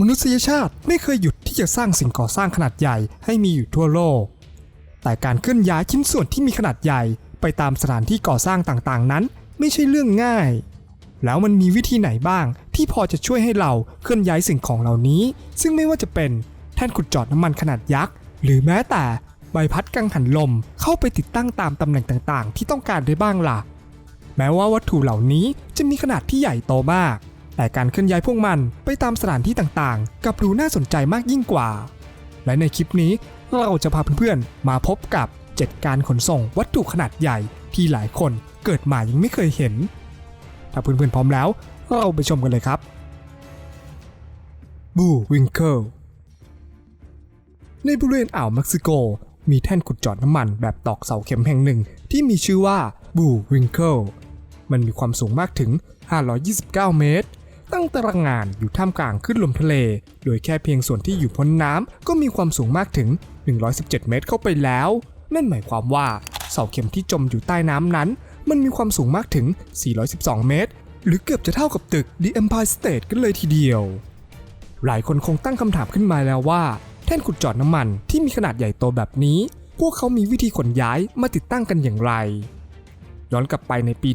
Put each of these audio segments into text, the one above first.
มนุษยชาติไม่เคยหยุดที่จะสร้างสิ่งก่อสร้างขนาดใหญ่ให้มีอยู่ทั่วโลก แต่การเคลื่อนย้ายชิ้นส่วนที่มีขนาดใหญ่ไปตามสถานที่ก่อสร้างต่างๆนั้น ไม่ใช่เรื่องง่าย แล้วมันมีวิธีไหนบ้าง ที่พอจะช่วยให้เราเคลื่อนย้ายสิ่งของเหล่านี้ ซึ่งไม่ว่าจะเป็นแท่นขุดเจอดน้ำมันขนาดยักษ์ หรือแม้แต่ใบพัดกังหันลมเข้าไปติดตั้งตามตำแหน่งต่างๆ ที่ต้องการได้บ้างล่ะ แม้ว่าวัตถุเหล่านี้จะมีขนาดที่ใหญ่โตมาก แต่การเคลื่อนย้ายพวกมันไปตามสถานที่ต่างๆ กับดูน่าสนใจมากยิ่งกว่า และในคลิปนี้เราจะพาเพื่อนๆ มาพบกับ7การขนส่งวัตถุขนาดใหญ่ที่หลายคนเกิดมายังไม่เคยเห็น ถ้าเพื่อนๆพร้อมแล้ว เราไปชมกันเลยครับบูวิงเคิลในบริเวณอ่าวเม็กซิโก มีแท่นขุดเจอดน้ำมันแบบตอกเสาเข็มแห่งหนึ่งที่มีชื่อว่าบูวิงเคิลมันมีความสูงมากถึง 529 เมตร ตั้งตารางงานอยู่ท่ามกลางขึ้นลมทะเล โดยแค่เพียงส่วนที่อยู่พ้นน้ำก็มีความสูงมากถึง 117 เมตรเข้าไปแล้ว นั่นหมายความว่าเสาเข็มที่จมอยู่ใต้น้ำนั้น มันมีความสูงมากถึง 412 เมตร หรือเกือบจะเท่ากับตึก The Empire State กันเลยทีเดียว หลายคนคงตั้งคำถามขึ้นมาแล้วว่า แท่นขุดเจอดน้ำมันที่มีขนาดใหญ่โตแบบนี้ พวกเขามีวิธีขนย้ายมาติดตั้งกันอย่างไร ย้อนกลับไปในปี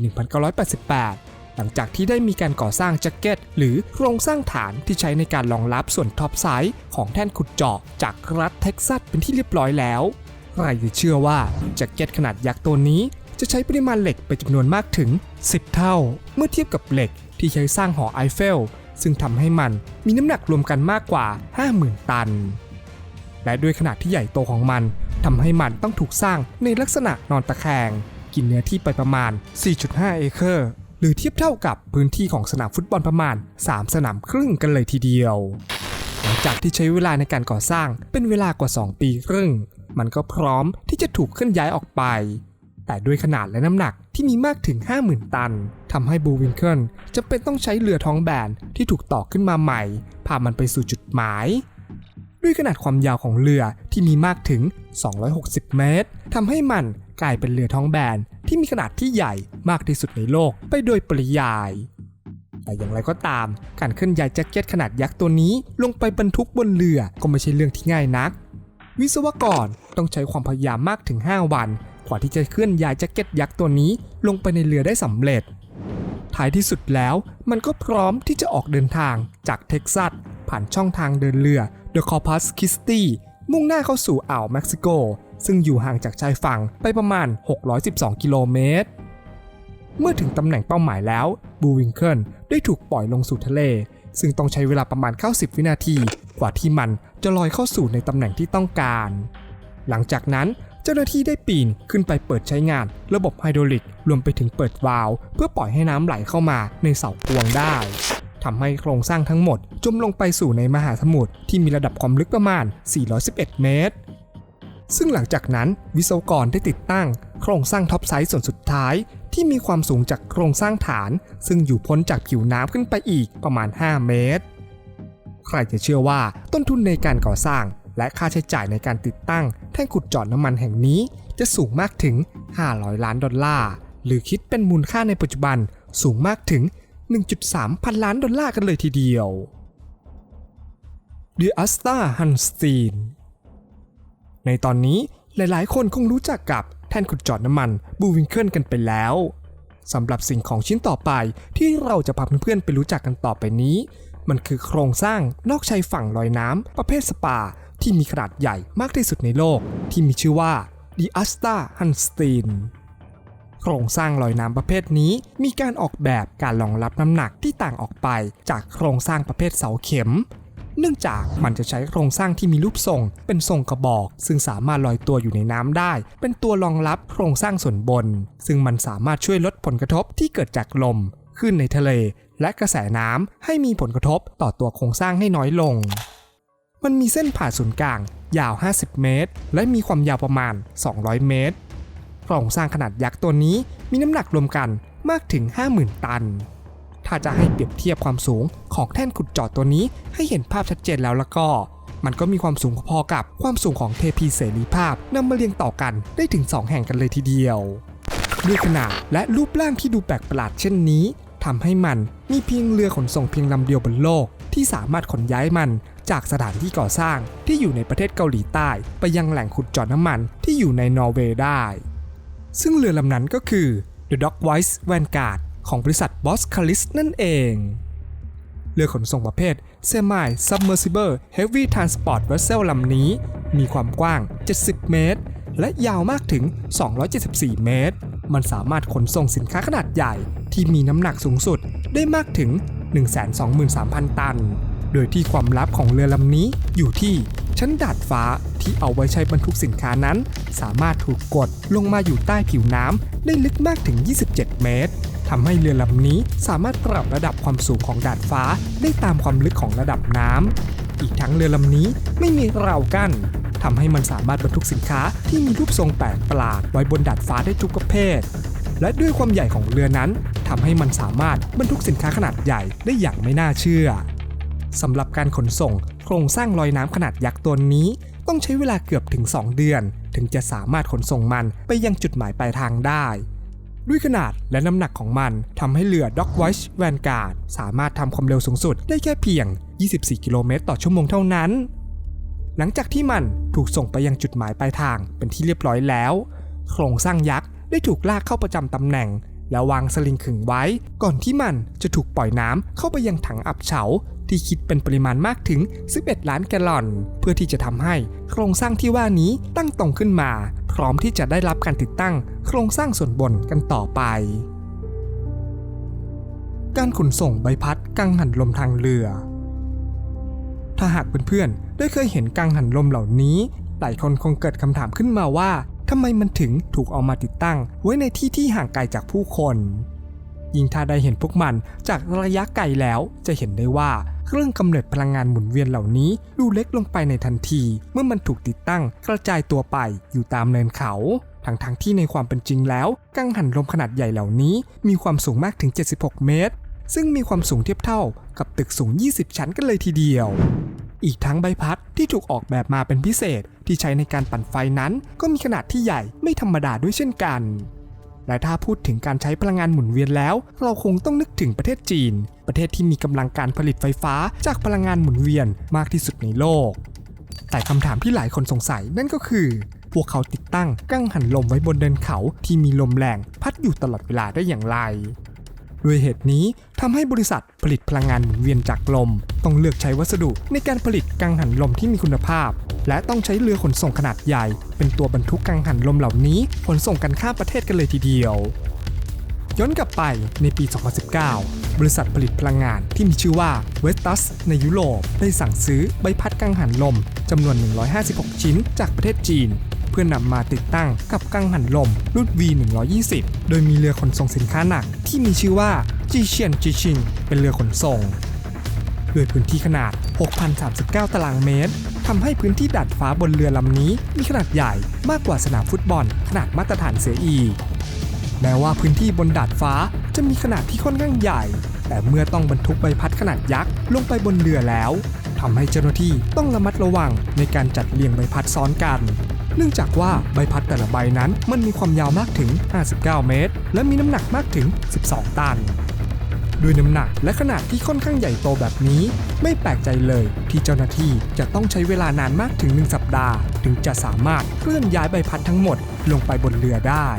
1988 หลังจากที่ได้มีการก่อสร้างแจ็คเก็ต หรือโครงสร้างฐานที่ใช้ในการรองรับส่วนท็อปไซส์ของแท่นขุดเจาะจากรัฐเท็กซัสเป็นที่เรียบร้อยแล้วใครจะเชื่อว่าแจ็คเก็ตขนาดยักษ์ตัวนี้ จะใช้ปริมาณเหล็กเป็นจำนวนมากถึง 10 เท่า เมื่อเทียบกับเหล็กที่ใช้สร้างหอไอเฟล ซึ่งทำให้มันมีน้ำหนักรวมกันมากกว่า 50,000 ตัน และด้วยขนาดที่ใหญ่โตของมันทำให้มันต้องถูกสร้างในลักษณะนอนตะแคง กินเนื้อที่ไปประมาณ 4.5 เอเคอร์ หรือเทียบเท่ากับพื้นที่ของสนามฟุตบอลประมาณ 3 สนามครึ่งกันเลยทีเดียว หลังจากที่ใช้เวลาในการก่อสร้างเป็นเวลากว่า 2 ปีครึ่ง มันก็พร้อมที่จะถูกเคลื่อนย้ายออกไป แต่ด้วยขนาดและน้ำหนักที่มีมากถึง 50,000 ตันทำให้บูวินเคิลจะเป็นต้องใช้เรือท้องแบนที่ถูกต่อขึ้นมาใหม่ พามันไปสู่จุดหมายด้วยขนาดความยาวของเรือที่มีมากถึง 260 เมตร ทำให้มัน กลายเป็นเรือท้องแบนที่มีขนาดที่ใหญ่มากที่สุดในโลกไปโดยปริยาย แต่อย่างไรก็ตาม การเคลื่อนย้ายแจ็คเก็ตขนาดยักษ์ตัวนี้ลงไปบรรทุกบนเรือก็ไม่ใช่เรื่องที่ง่ายนัก วิศวกรต้องใช้ความพยายามมากถึง 5 วันกว่าที่จะเคลื่อนย้ายแจ็คเก็ตยักษ์ตัวนี้ลงไปในเรือได้สำเร็จ ท้ายที่สุดแล้วมันก็พร้อมที่จะออกเดินทางจากเท็กซัสผ่านช่องทางเดินเรือ The Corpus Christi มุ่งหน้าเข้าสู่อ่าวเม็กซิโก ซึ่งอยู่ห่างจากชายฝั่งไปประมาณ 612 กิโลเมตร เมื่อถึงตำแหน่งเป้าหมายแล้วบูวิงเคิลได้ถูกปล่อยลงสู่ทะเล ซึ่งต้องใช้เวลาประมาณ 90 วินาที กว่าที่มันจะลอยเข้าสู่ในตำแหน่งที่ต้องการ หลังจากนั้นเจ้าหน้าที่ได้ปีนขึ้นไปเปิดใช้งานระบบไฮดรอลิกรวมไปถึงเปิดวาล์วเพื่อปล่อยให้น้ำไหลเข้ามาในเสากวงได้ทำให้โครงสร้างทั้งหมด จมลงไปสู่ในมหาสมุทรที่มีระดับความลึกประมาณ 411 เมตร ซึ่งหลังจากนั้นวิศวกรได้ติดตั้ง โครงสร้างท็อปไซส์ส่วนสุดท้าย ที่มีความสูงจากโครงสร้างฐาน ซึ่งอยู่พ้นจากผิวน้ำขึ้นไปอีกประมาณ 5 เมตร ใครจะเชื่อว่าต้นทุนในการก่อสร้าง และค่าใช้จ่ายในการติดตั้ง แท่งขุดเจาะน้ำมันแห่งนี้ จะสูงมากถึง 500 ล้านดอลลาร์หรือคิดเป็นมูลค่าในปัจจุบันสูงมากถึง 1.3 พันล้านดอลลาร์กันเลยทีเดียว The Asta Hanstein ในตอนนี้หลายๆ คนคงรู้จักกับแท่นขุดเจาะน้ำมันบูวิงเคิลกันไปแล้วสำหรับสิ่งของชิ้นต่อไปที่เราจะพาเพื่อนๆไปรู้จักกันต่อไปนี้ มันคือโครงสร้างนอกชายฝั่งลอยน้ำประเภทสปา ที่มีขนาดใหญ่มากที่สุดในโลก ที่มีชื่อว่า The Asta Hanstein โครงสร้างลอยน้ำประเภทนี้มีการออกแบบการรองรับน้ำหนักที่ต่างออกไปจากโครงสร้างประเภทเสาเข็ม เนื่องจากมันจะใช้โครงสร้างที่มีรูปทรง เป็นทรงกระบอก ซึ่งสามารถลอยตัวอยู่ในน้ำได้ เป็นตัวรองรับโครงสร้างส่วนบน ซึ่งมันสามารถช่วยลดผลกระทบที่เกิดจากลมขึ้นในทะเล และกระแสน้ำให้มีผลกระทบต่อตัวโครงสร้างให้น้อยลง มันมีเส้นผ่าศูนย์กลาง ยาว 50 เมตร และมีความยาวประมาณ 200 เมตรโครงสร้างขนาดยักษ์ตัวนี้มีน้ำหนักรวมกันมากถึง 50,000 ตัน ถ้าจะให้เปรียบเทียบความสูงของแท่นขุดเจาะตัวนี้ให้เห็นภาพชัดเจนแล้วล้วก็ มันก็มีความสูงพอๆกับความสูงของเทพีเสรีภาพนำมาเรียงต่อกันได้ถึง 2 แห่งกันเลยทีเดียวด้วยขนาดและรูปร่างที่ดูแปลกประหลาดเช่นนี้ทำให้มันมีเพียงเรือขนส่งเพียงลำเดียวบนโลก ที่สามารถขนย้ายมันจากสถานที่ก่อสร้างที่อยู่ในประเทศเกาหลีใต้ ไปยังแหล่งขุดเจาะน้ำมันที่อยู่ในนอร์เวย์ได้ ซึ่งเรือลำนั้นก็คือ The Dock Wise Vanguard ของบริษัท b o s c a l i s นั่นเอง เรือขนส่งประเภท Semi Submersible Heavy Transport Vessel ลำนี้ มีความกว้าง 70 เมตร และยาวมากถึง 274 เมตร มันสามารถขนส่งสินค้าขนาดใหญ่ที่มีน้ำหนักสูงสุดได้มากถึง 123,000 ตัน โดยที่ความลับของเรือลำนี้อยู่ที่ชั้นดาดฟ้าที่เอาไว้ใช้บรรทุกสินค้านั้น สามารถถูกกดลงมาอยู่ใต้ผิวน้ำได้ลึกมากถึง 27 เมตร ทำให้เรือลำนี้สามารถปรับระดับความสูงของดาดฟ้าได้ตามความลึกของระดับน้ำอีกทั้งเรือลำนี้ไม่มีราวกั้นทำให้มันสามารถบรรทุกสินค้าที่มีรูปทรงแปลกประหลาดไว้บนดาดฟ้าได้ทุกประเภท และด้วยความใหญ่ของเรือนั้นทำให้มันสามารถบรรทุกสินค้าขนาดใหญ่ได้อย่างไม่น่าเชื่อสำหรับการขนส่ง โครงสร้างลอยน้ำขนาดยักษ์ตัวนี้ ต้องใช้เวลาเกือบถึง 2 เดือน ถึงจะสามารถขนส่งมันไปยังจุดหมายปลายทางได้ ด้วยขนาดและน้ำหนักของมันทำให้เรือ Dock Watch Vanguard สามารถทำความเร็วสูงสุดได้แค่เพียง 24 กิโลเมตรต่อชั่วโมงเท่านั้น หลังจากที่มันถูกส่งไปยังจุดหมายปลายทางเป็นที่เรียบร้อยแล้ว โครงสร้างยักษ์ได้ถูกลากเข้าประจำตำแหน่ง แล้ววางสลิงขึงไว้ ก่อนที่มันจะถูกปล่อยน้ำเข้าไปยังถังอับเฉาที่คิดเป็นปริมาณมากถึง 11 ล้านแกลลอน เพื่อที่จะทำให้โครงสร้างที่ว่านี้ตั้งตรงขึ้นมา พร้อมที่จะได้รับการติดตั้งโครงสร้างส่วนบนกันต่อไป การขนส่งใบพัดกังหันลมทางเรือ ถ้าหากเพื่อนๆได้เคยเห็นกังหันลมเหล่านี้ หลายคนคงเกิดคำถามขึ้นมาว่าทำไมมันถึงถูกเอามาติดตั้ง ไว้ในที่ที่ห่างไกลจากผู้คน ยิ่งถ้าได้เห็นพวกมันจากระยะไกลแล้วจะเห็นได้ว่า เครื่องกำเนิดพลังงานหมุนเวียนเหล่านี้ดูเล็กลงไปในทันที เมื่อมันถูกติดตั้งกระจายตัวไปอยู่ตามเนินเขาทั้งๆทที่ในความเป็นจริงแล้ว กังหันลมขนาดใหญ่เหล่านี้ มีความสูงมากถึง 76 เมตร ซึ่งมีความสูงเทียบเท่ากับตึกสูง 20 ชั้นกันเลยทีเดียว อีกทั้งใบพัดที่ถูกออกแบบมาเป็นพิเศษที่ใช้ในการปั่นไฟนั้น ก็มีขนาดที่ใหญ่ไม่ธรรมดาด้วยเช่นกัน และถ้าพูดถึงการใช้พลังงานหมุนเวียนแล้ว เราคงต้องนึกถึงประเทศจีน ประเทศที่มีกำลังการผลิตไฟฟ้าจากพลังงานหมุนเวียนมากที่สุดในโลก แต่คำถามที่หลายคนสงสัยนั่นก็คือ พวกเขาติดตั้งกังหันลมไว้บนเดินเขาที่มีลมแรงพัดอยู่ตลอดเวลาได้อย่างไรด้วยเหตุนี้ทำให้บริษัทผลิตพลังงานหมุนเวียนจากลม ต้องเลือกใช้วัสดุในการผลิตกังหันลมที่มีคุณภาพ และต้องใช้เรือขนส่งขนาดใหญ่ เป็นตัวบรรทุกกังหันลมเหล่านี้ขนส่งกันข้ามประเทศกันเลยทีเดียว ย้อนกลับไปในปี 2019 บริษัทผลิตพลังงานที่มีชื่อว่า Vestas ในยุโรปได้สั่งซื้อใบพัดกังหันลมจำนวน 156 ชิ้นจากประเทศจีนเพื่อนำมาติดตั้งกับกังหันลมรุ่น V120 โดยมีเรือขนส่งสินค้าหนักที่มีชื่อว่าจีเชียนจีชิงเป็นเรือขนส่ง ด้วยพื้นที่ขนาด 6,039 ตารางเมตรทำให้พื้นที่ดาดฟ้าบนเรือลำนี้มีขนาดใหญ่มากกว่าสนามฟุตบอลขนาดมาตรฐานเสียอีกแม้ว่าพื้นที่บนดาดฟ้าจะมีขนาดที่ค่อนข้างใหญ่ แต่เมื่อต้องบรรทุกใบพัดขนาดยักษ์ลงไปบนเรือแล้วทำให้เจ้าหน้าที่ต้องระมัดระวังในการจัดเรียงใบพัดซ้อนกัน เนื่องจากว่าใบพัดแต่ละใบนั้นมันมีความยาวมากถึง 59 เมตร และมีน้ำหนักมากถึง 12 ตัน ด้วยน้ำหนักและขนาดที่ค่อนข้างใหญ่โตแบบนี้ ไม่แปลกใจเลยที่เจ้าหน้าที่จะต้องใช้เวลานานมากถึง 1 สัปดาห์ ถึงจะสามารถเคลื่อนย้ายใบพัดทั้งหมดลงไปบนเรือได้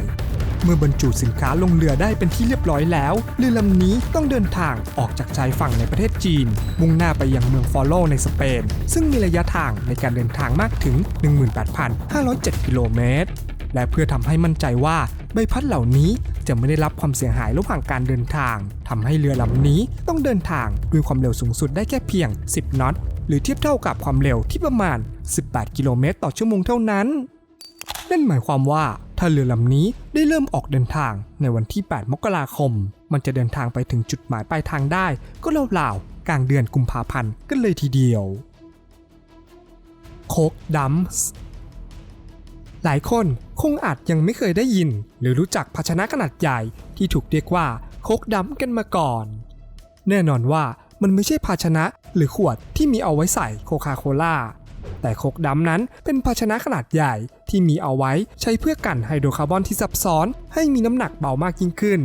เมื่อบรรจุสินค้าลงเรือได้เป็นที่เรียบร้อยแล้ว เรือลำนี้ต้องเดินทางออกจากชายฝั่งในประเทศจีน มุ่งหน้าไปยังเมืองฟอลโลในสเปน ซึ่งมีระยะทางในการเดินทางมากถึง 18,507 กิโลเมตรและเพื่อทำให้มั่นใจว่าใบพัดเหล่านี้ จะไม่ได้รับความเสียหายระหว่างการเดินทางทำให้เรือลำนี้ต้องเดินทางด้วยความเร็วสูงสุดได้แค่เพียง 10นอต หรือเทียบเท่ากับความเร็วที่ประมาณ 18 กิโลเมตรต่อชั่วโมงเท่านั้น นั่นหมายความว่าถ้าเรือลำนี้ได้เริ่มออกเดินทางในวันที่ 8 มกราคม มันจะเดินทางไปถึงจุดหมายปลายทางได้ ก็ราวๆกลางเดือนกุมภาพันธ์กันเลยทีเดียวโคกดัมส์ หลายคนคงอาจยังไม่เคยได้ยิน หรือรู้จักภาชนะขนาดใหญ่ที่ถูกเรียกว่าโคกดัมกันมาก่อน แน่นอนว่ามันไม่ใช่ภาชนะหรือขวดที่มีเอาไว้ใส่โคคาโคล่าแต่โคกดำนั้นเป็นภาชนะขนาดใหญ่ที่มีเอาไว้ใช้เพื่อกันไฮโดรคาร์บอนที่ซับซ้อนให้มีน้ำหนักเบามากยิ่งขึ้น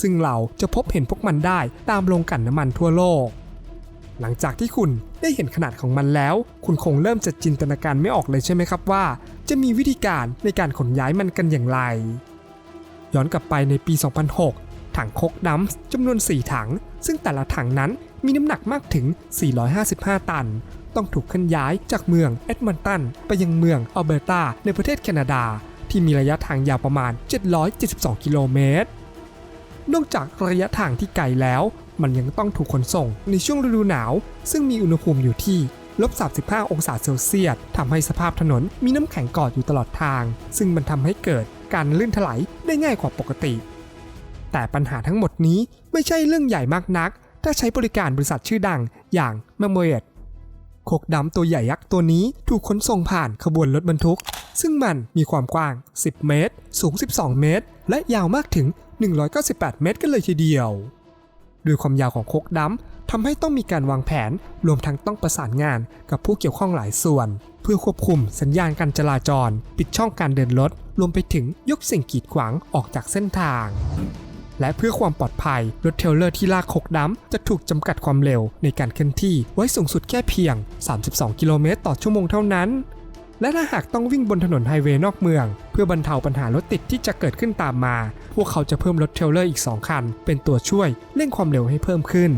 ซึ่งเราจะพบเห็นพวกมันได้ตามโรงกลั่นน้ำมันทั่วโลก หลังจากที่คุณได้เห็นขนาดของมันแล้ว คุณคงเริ่มจะจินตนาการไม่ออกเลยใช่ไหมครับว่า จะมีวิธีการในการขนย้ายมันกันอย่างไร ย้อนกลับไปในปี 2006 ถังโคกดัมส์จำนวน 4 ถัง ซึ่งแต่ละถังนั้นมีน้ำหนักมากถึง 455 ตัน ต้องถูกเคลื่อนย้ายจากเมืองเอ็ดมอนตันไปยังเมืองอัลเบอร์ตาในประเทศแคนาดา ที่มีระยะทางยาวประมาณ 772 กิโลเมตรนอกจากระยะทางที่ไกลแล้ว มันยังต้องถูกขนส่งในช่วงฤดูหนาว ซึ่งมีอุณหภูมิอยู่ที่ลบ35 องศาเซลเซียสทำให้สภาพถนนมีน้ำแข็งกอดอยู่ตลอดทาง ซึ่งมันทำให้เกิดการลื่นถลายได้ง่ายกว่าปกติ แต่ปัญหาทั้งหมดนี้ไม่ใช่เรื่องใหญ่มากนัก ถ้าใช้บริการบริษัทชื่อดังอย่างแมมโมเอตโคกดำตัวใหญ่ยักษ์ตัวนี้ถูกขนส่งผ่านขบวนรถบรรทุก ซึ่งมันมีความกว้าง 10 เมตร สูง 12 เมตร และยาวมากถึง 198 เมตรกันเลยทีเดียว ด้วยความยาวของโคกดำทำให้ต้องมีการวางแผนรวมทั้งต้องประสานงานกับผู้เกี่ยวข้องหลายส่วน เพื่อควบคุมสัญญาณการจราจร ปิดช่องการเดินรถรวมไปถึงยกสิ่งกีดขวางออกจากเส้นทาง และเพื่อความปลอดภัยรถเทรลเลอร์ที่ลากโคกดัมจะถูกจำกัดความเร็วในการเคลื่อนที่ไว้สูงสุดแค่เพียง 32 กิโลเมตรต่อชั่วโมงเท่านั้น และถ้าหากต้องวิ่งบนถนนไฮเวย์นอกเมือง เพื่อบรรเทาปัญหารถติดที่จะเกิดขึ้นตามมา พวกเขาจะเพิ่มรถเทรลเลอร์อีก 2 คัน เป็นตัวช่วยเร่งความเร็วให้เพิ่มขึ้น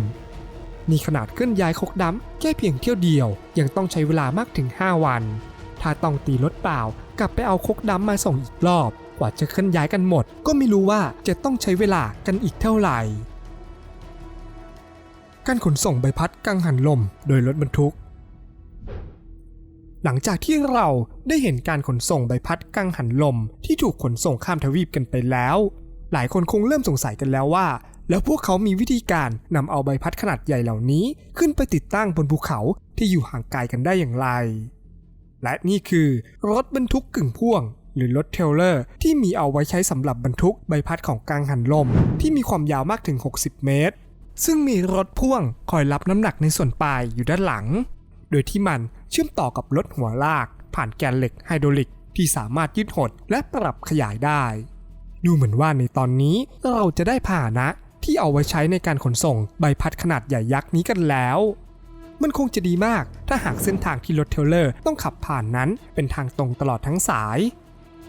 นี่ขนาดเคลื่อนย้ายโคกดัมแค่เพียงเที่ยวเดียว ยังต้องใช้เวลามากถึง 5 วัน ถ้าต้องตีรถเปล่ากลับไปเอาโคกดัมมาส่งอีกรอบ กว่าจะเคลื่อนย้ายกันหมด ก็ไม่รู้ว่าจะต้องใช้เวลากันอีกเท่าไหร่ การขนส่งใบพัดกังหันลม โดยรถบรรทุก หลังจากที่เราได้เห็นการขนส่งใบพัดกังหันลมที่ถูกขนส่งข้ามทวีปกันไปแล้ว หลายคนคงเริ่มสงสัยกันแล้วว่า แล้วพวกเขามีวิธีการนำเอาใบพัดขนาดใหญ่เหล่านี้ขึ้นไปติดตั้งบนภูเขาที่อยู่ห่างไกลกันได้อย่างไร และนี่คือรถบรรทุกกึ่งพ่วง หรือรถเทรลเลอร์ที่มีเอาไว้ใช้สำหรับบรรทุกใบพัดของกังหันลม ที่มีความยาวมากถึง 60 เมตร ซึ่งมีรถพ่วงคอยรับน้ำหนักในส่วนปลายอยู่ด้านหลัง โดยที่มันเชื่อมต่อกับรถหัวลาก ผ่านแกนเหล็กไฮดรอลิกที่สามารถยืดหดและปรับขยายได้ ดูเหมือนว่าในตอนนี้เราจะได้พาหนะที่เอาไว้ใช้ในการขนส่งใบพัดขนาดใหญ่ยักษ์นี้กันแล้ว มันคงจะดีมากถ้าหากเส้นทางที่รถเทลเลอร์ต้องขับผ่านนั้นเป็นทางตรงตลอดทั้งสาย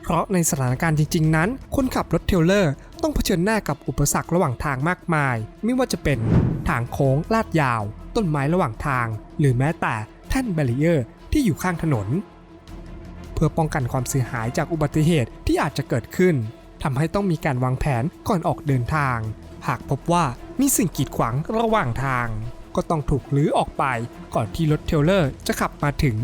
เพราะในสถานการณ์จริง ๆ นั้น คนขับรถเทลเลอร์ ต้องเผชิญหน้ากับอุปสรรคระหว่างทางมากมาย ไม่ว่าจะเป็นทางโค้งลาดยาว ต้นไม้ระหว่างทาง หรือแม้แต่ ท่นแบรีเออร์ที่อยู่ข้างถนน เพื่อป้องกันความเสียหายจากอุบัติเหตุที่อาจจะเกิดขึ้นทำให้ต้องมีการวางแผนก่อนออกเดินทาง หากพบว่ามีสิ่งกีดขวางระหว่างทาง ก็ต้องถูกลื้อออกไปก่อนที่รถเทลเลอร์จะขับมาถึง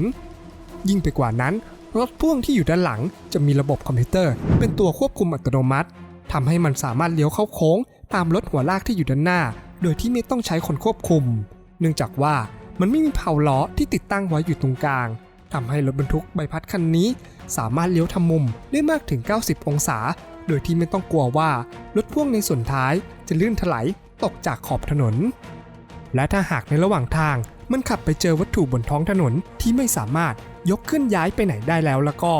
ยิ่งไปกว่านั้น รถพ่วงที่อยู่ด้านหลังจะมีระบบคอมพิวเตอร์ เป็นตัวควบคุมอัตโนมัติทำให้มันสามารถเลี้ยวเข้าโค้ง ตามรถหัวลากที่อยู่ด้านหน้า โดยที่ไม่ต้องใช้คนควบคุม เนื่องจากว่า มันไม่มีเพาล้อที่ติดตั้งไว้อยู่ตรงกลางทำให้รถบรรทุกใบพัดคันนี้ สามารถเลี้ยวทำมุมได้มากถึง 90 องศา โดยที่ไม่ต้องกลัวว่ารถพ่วงในส่วนท้ายจะลื่นถลายตกจากขอบถนน และถ้าหากในระหว่างทางมันขับไปเจอวัตถุบนท้องถนนที่ไม่สามารถยกขึ้นย้ายไปไหนได้แล้วแล้วก็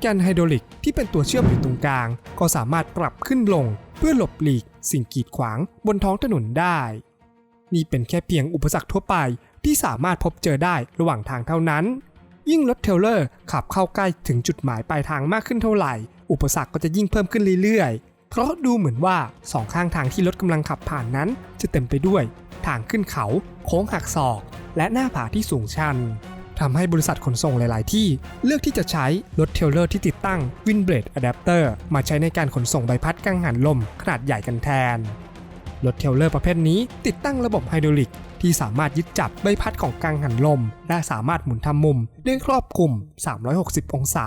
แกนไฮดรอลิกที่เป็นตัวเชื่อมอยู่ตรงกลาง ก็สามารถปรับขึ้นลง เพื่อหลบหลีกสิ่งกีดขวางบนท้องถนนได้ นี่เป็นแค่เพียงอุปสรรคทั่วไป ที่สามารถพบเจอได้ระหว่างทางเท่านั้น ยิ่งรถเทลเลอร์ขับเข้าใกล้ถึงจุดหมายปลายทางมากขึ้นเท่าไหร่ อุปสรรคก็จะยิ่งเพิ่มขึ้นเรื่อยๆ เพราะดูเหมือนว่าสองข้างทางที่รถกำลังขับผ่านนั้น จะเต็มไปด้วย ทางขึ้นเขา โค้งหักศอก และหน้าผาที่สูงชันทำให้บริษัทขนส่งหลาย ๆ ที่เลือกที่จะใช้รถเทลเลอร์ที่ติดตั้ง Windblade Adapter มาใช้ในการขนส่งใบพัดกังหันลมขนาดใหญ่กันแทน รถเทลเลอร์ประเภทนี้ติดตั้งระบบไฮดรอลิกที่สามารถยึดจับใบพัดของกังหันลม และสามารถหมุนทำมุมได้ครอบคลุม 360 องศา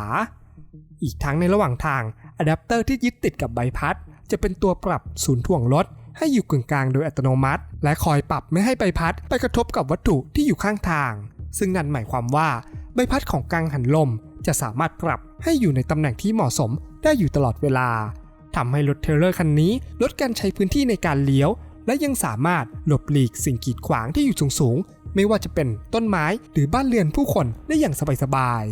อีกทั้งในระหว่างทางอะแดปเตอร์ที่ยึดติดกับใบพัด จะเป็นตัวปรับศูนย์ถ่วงรถให้อยู่กึ่งกลางโดยอัตโนมัติ และคอยปรับไม่ให้ใบพัดไปกระทบกับวัตถุที่อยู่ข้างทาง ซึ่งนั่นหมายความว่าใบพัดของกังหันลม จะสามารถปรับให้อยู่ในตำแหน่งที่เหมาะสมได้อยู่ตลอดเวลา ทำให้รถเทรลเลอร์คันนี้ลดการใช้พื้นที่ในการเลี้ยว และยังสามารถหลบหลีกสิ่งกีดขวางที่อยู่สูงๆ ไม่ว่าจะเป็นต้นไม้หรือบ้านเรือนผู้คนได้อย่างสบาย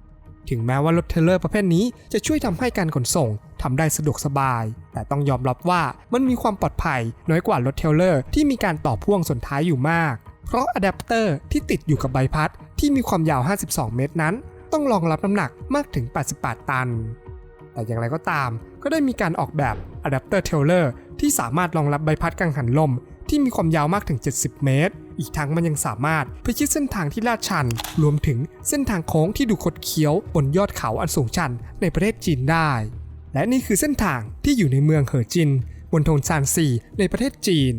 ๆ ถึงแม้ว่ารถเทรลเลอร์ประเภทนี้จะช่วยทำให้การขนส่งทำได้สะดวกสบาย แต่ต้องยอมรับว่ามันมีความปลอดภัยน้อยกว่ารถเทรลเลอร์ที่มีการต่อพ่วงส่วนท้ายอยู่มาก เพราะอะแดปเตอร์ที่ติดอยู่กับใบพัดที่มีความยาว 52 เมตรนั้น ต้องรองรับน้ำหนักมากถึง 88 ตัน แต่อย่างไรก็ตาม ก็ได้มีการออกแบบอะแดปเตอร์เทเลอร์ที่สามารถรองรับใบพัดกังหันลม ที่มีความยาวมากถึง 70 เมตร อีกทั้งมันยังสามารถพิชิตเส้นทางที่ลาดชัน รวมถึงเส้นทางโค้งที่ดูคดเคี้ยวบนยอดเขาอันสูงชันในประเทศจีนได้ และนี่คือเส้นทางที่อยู่ในเมืองเหอจินบนทนซานซีในประเทศจีน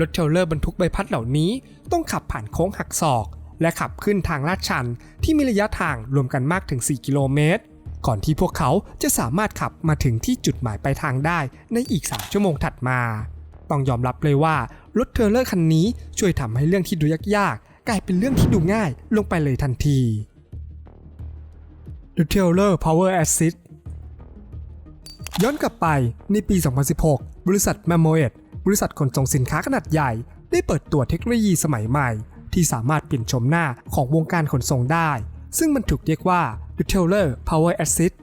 รถเทลเลอร์บรรทุกใบพัดเหล่านี้ต้องขับผ่านโค้งหักศอก และขับขึ้นทางลาดชันที่มีระยะทางรวมกันมากถึง 4 กิโลเมตร ก่อนที่พวกเขาจะสามารถขับมาถึงที่จุดหมายปลายทางได้ในอีก 3 ชั่วโมงถัดมา ต้องยอมรับเลยว่ารถเทรลเลอร์คันนี้ช่วยทำให้เรื่องที่ดูยากๆ กลายเป็นเรื่องที่ดูง่ายลงไปเลยทันที The Trailer Power Assist ย้อนกลับไปในปี 2016 บริษัท m a m o e t บริษัทขนส่งสินค้าขนาดใหญ่ ได้เปิดตัวเทคโนโลยีสมัยใหม่ ที่สามารถเปลี่ยนชมหน้าของวงการขนส่งได้ ซึ่งมันถูกเรียกว่า The Trailer Power Assist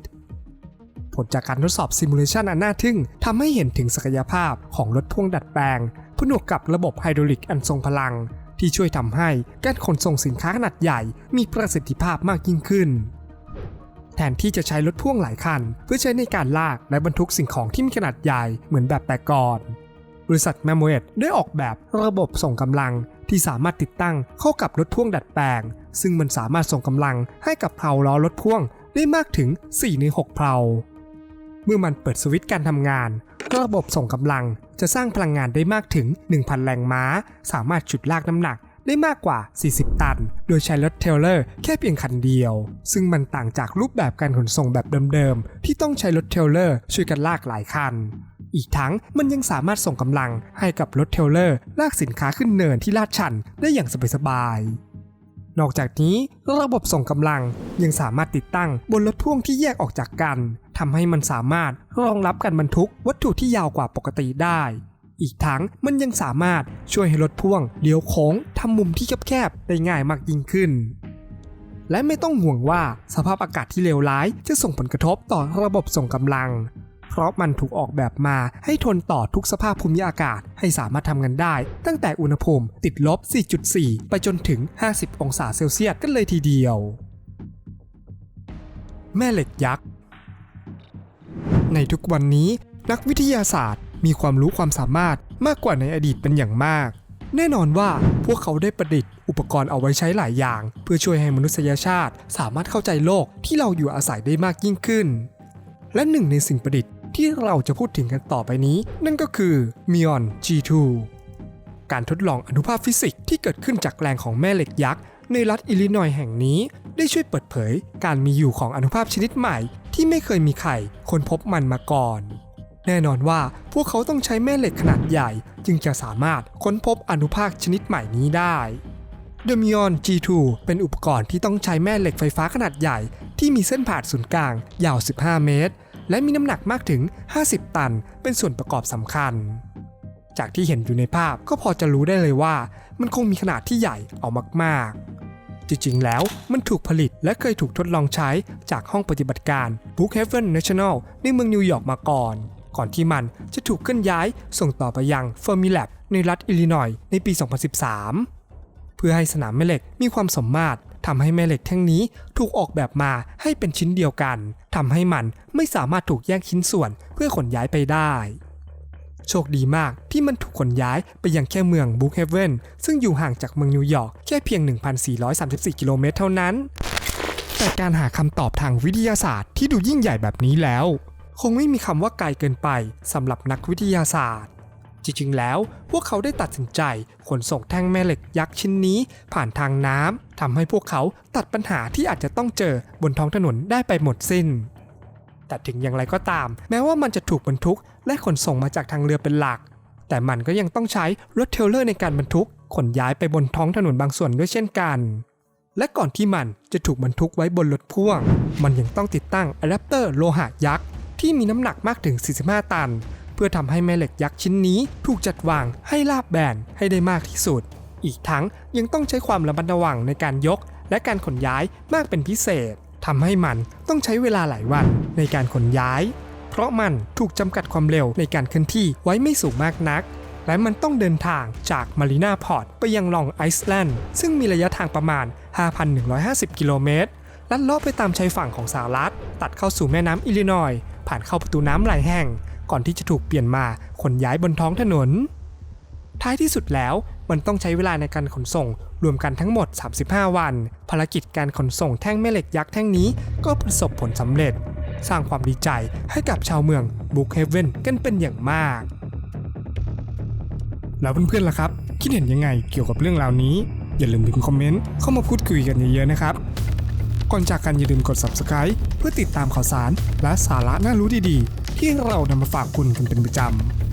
ผลจากการทดสอบซิมูเลชันอันน่าทึ่งทำให้เห็นถึงศักยภาพของรถพ่วงดัดแปลงผนวกกับระบบไฮดรอลิกอันทรงพลัง ที่ช่วยทำให้การขนส่งสินค้าขนาดใหญ่มีประสิทธิภาพมากยิ่งขึ้น แทนที่จะใช้รถพ่วงหลายคัน เพื่อใช้ในการลากและบรรทุกสิ่งของที่มีขนาดใหญ่เหมือนแบบแต่ก่อนบริษัท m a m o e t ได้ออกแบบระบบส่งกำลัง ที่สามารถติดตั้งเข้ากับรถพ่วงดัดแปลง ซึ่งมันสามารถส่งกำลังให้กับเพลาล้อรถพ่วงได้มากถึง 4 ใน 6 เพลา เมื่อมันเปิดสวิตช์การทำงาน ระบบส่งกำลังจะสร้างพลังงานได้มากถึง 1,000 แรงม้า สามารถฉุดลากน้ำหนักได้มากกว่า 40 ตัน โดยใช้รถเทรลเลอร์แค่เพียงคันเดียว ซึ่งมันต่างจากรูปแบบการขนส่งแบบเดิมๆ ที่ต้องใช้รถเทรลเลอร์ช่วยกันลากหลายคัน อีกทั้งมันยังสามารถส่งกำลังให้กับรถเทรลเลอร์ลากสินค้าขึ้นเนินที่ลาดชันได้อย่างสบายๆ นอกจากนี้ระบบส่งกำลังยังสามารถติดตั้งบนรถพ่วงที่แยกออกจากกันทำให้มันสามารถรองรับการบรรทุกวัตถุที่ยาวกว่าปกติได้ อีกทั้งมันยังสามารถช่วยให้รถพ่วงเลี้ยวโค้งทำมุมที่แคบๆได้ง่ายมากยิ่งขึ้นและไม่ต้องห่วงว่าสภาพอากาศที่เลวร้ายจะส่งผลกระทบต่อระบบส่งกำลัง เพราะมันถูกออกแบบมาให้ทนต่อทุกสภาพภูมิอากาศ ให้สามารถทำงานได้ ตั้งแต่อุณหภูมิติดลบ 4.4 ไปจนถึง 50 องศาเซลเซียสกันเลยทีเดียว แม่เหล็กยักษ์ ในทุกวันนี้นักวิทยาศาสตร์มีความรู้ความสามารถมากกว่าในอดีตเป็นอย่างมาก แน่นอนว่าพวกเขาได้ประดิษฐ์อุปกรณ์เอาไว้ใช้หลายอย่าง เพื่อช่วยให้มนุษยชาติ สามารถเข้าใจโลกที่เราอยู่อาศัยได้มากยิ่งขึ้น และหนึ่งในสิ่งประดิษฐ์ ที่เราจะพูดถึงกันต่อไปนี้ นั่นก็คือ Mion G2 การทดลองอนุภาคฟิสิกส์ที่เกิดขึ้นจากแรงของแม่เหล็กยักษ์ในรัฐอิลลินอยส์แห่งนี้ ได้ช่วยเปิดเผยการมีอยู่ของอนุภาคชนิดใหม่ ที่ไม่เคยมีใครค้นพบมันมาก่อน แน่นอนว่าพวกเขาต้องใช้แม่เหล็กขนาดใหญ่ จึงจะสามารถค้นพบอนุภาคชนิดใหม่นี้ได้ The Mion G2 เป็นอุปกรณ์ที่ต้องใช้แม่เหล็กไฟฟ้าขนาดใหญ่ ที่มีเส้นผ่านศูนย์กลางยาว 15 เมตร และมีน้ำหนักมากถึง 50 ตัน เป็นส่วนประกอบสำคัญ จากที่เห็นอยู่ในภาพก็พอจะรู้ได้เลยว่า มันคงมีขนาดที่ใหญ่เอามากๆ จริงๆ แล้วมันถูกผลิตและเคยถูกทดลองใช้จากห้องปฏิบัติการ Brookhaven National ในเมืองนิวยอร์กมาก่อน ก่อนที่มันจะถูกเคลื่อนย้ายส่งต่อไปยัง Fermilab ในรัฐอิลลินอยส์ในปี 2013 เพื่อให้สนามแม่เหล็กมีความสมมาตรทำให้แม่เหล็กแท่งนี้ถูกออกแบบมาให้เป็นชิ้นเดียวกันทำให้มัน ไม่สามารถถูกแยกชิ้นส่วนเพื่อขนย้ายไปได้ โชคดีมากที่มันถูกขนย้ายไปยังแค่เมืองบุกเฮเวนซึ่งอยู่ห่างจากเมืองนิวยอร์กแค่เพียง 1,434 กิโลเมตรเท่านั้น แต่การหาคำตอบทางวิทยาศาสตร์ที่ดูยิ่งใหญ่แบบนี้แล้ว คงไม่มีคำว่าไกลเกินไปสำหรับนักวิทยาศาสตร์จริงๆ แล้วพวกเขาได้ตัดสินใจขนส่งแท่งแม่เหล็กยักษ์ชิ้นนี้ ผ่านทางน้ำทำให้พวกเขาตัดปัญหาที่อาจจะต้องเจอบนท้องถนนได้ไปหมดสิ้น แต่ถึงอย่างไรก็ตาม แม้ว่ามันจะถูกบรรทุก และขนส่งมาจากทางเรือเป็นหลัก แต่มันก็ยังต้องใช้รถเทลเลอร์ในการบรรทุกขนย้ายไปบนท้องถนนบางส่วนด้วยเช่นกัน และก่อนที่มันจะถูกบรรทุกไว้บนรถพ่วง มันยังต้องติดตั้งอะแดปเตอร์โลหะยักษ์ที่มีน้ำหนักมากถึง 45 ตัน เพื่อทำให้แม่เหล็กยักษ์ชิ้นนี้ถูกจัดวางให้ราบแบนให้ได้มากที่สุด อีกทั้งยังต้องใช้ความระมัดระวังในการยก และการขนย้ายมากเป็นพิเศษ ทำให้มันต้องใช้เวลาหลายวันในการขนย้าย เพราะมันถูกจำกัดความเร็วในการเคลื่อนที่ไว้ไม่สูงมากนัก และมันต้องเดินทางจากมารีนาพอร์ตไปยังลองไอซ์แลนด์ซึ่งมีระยะทางประมาณ 5,150 กิโลเมตรลัดเลาะไปตามชายฝั่งของสหรัฐ ตัดเข้าสู่แม่น้ำอิลลินอย ผ่านเข้าประตูน้ำหลายแห่ง ก่อนที่จะถูกเปลี่ยนมาขนย้ายบนท้องถนน ท้ายที่สุดแล้วมันต้องใช้เวลาในการขนส่ง รวมกันทั้งหมด 35 วัน ภารกิจการขนส่งแท่งแม่เหล็กยักษ์แท่งนี้ก็ประสบผลสำเร็จ สร้างความดีใจให้กับชาวเมืองบุกเฮเวนกันเป็นอย่างมาก แล้วเพื่อนๆล่ะครับ คิดเห็นยังไงเกี่ยวกับเรื่องราวนี้ อย่าลืมพิมพ์คอมเมนต์เข้ามาพูดคุยกันเยอะๆนะครับ ก่อนจากกันอย่าลืมกด subscribe เพื่อติดตามข่าวสารและสาระน่ารู้ดีๆ ที่เรานำมาฝากคุณกันเป็นประจำ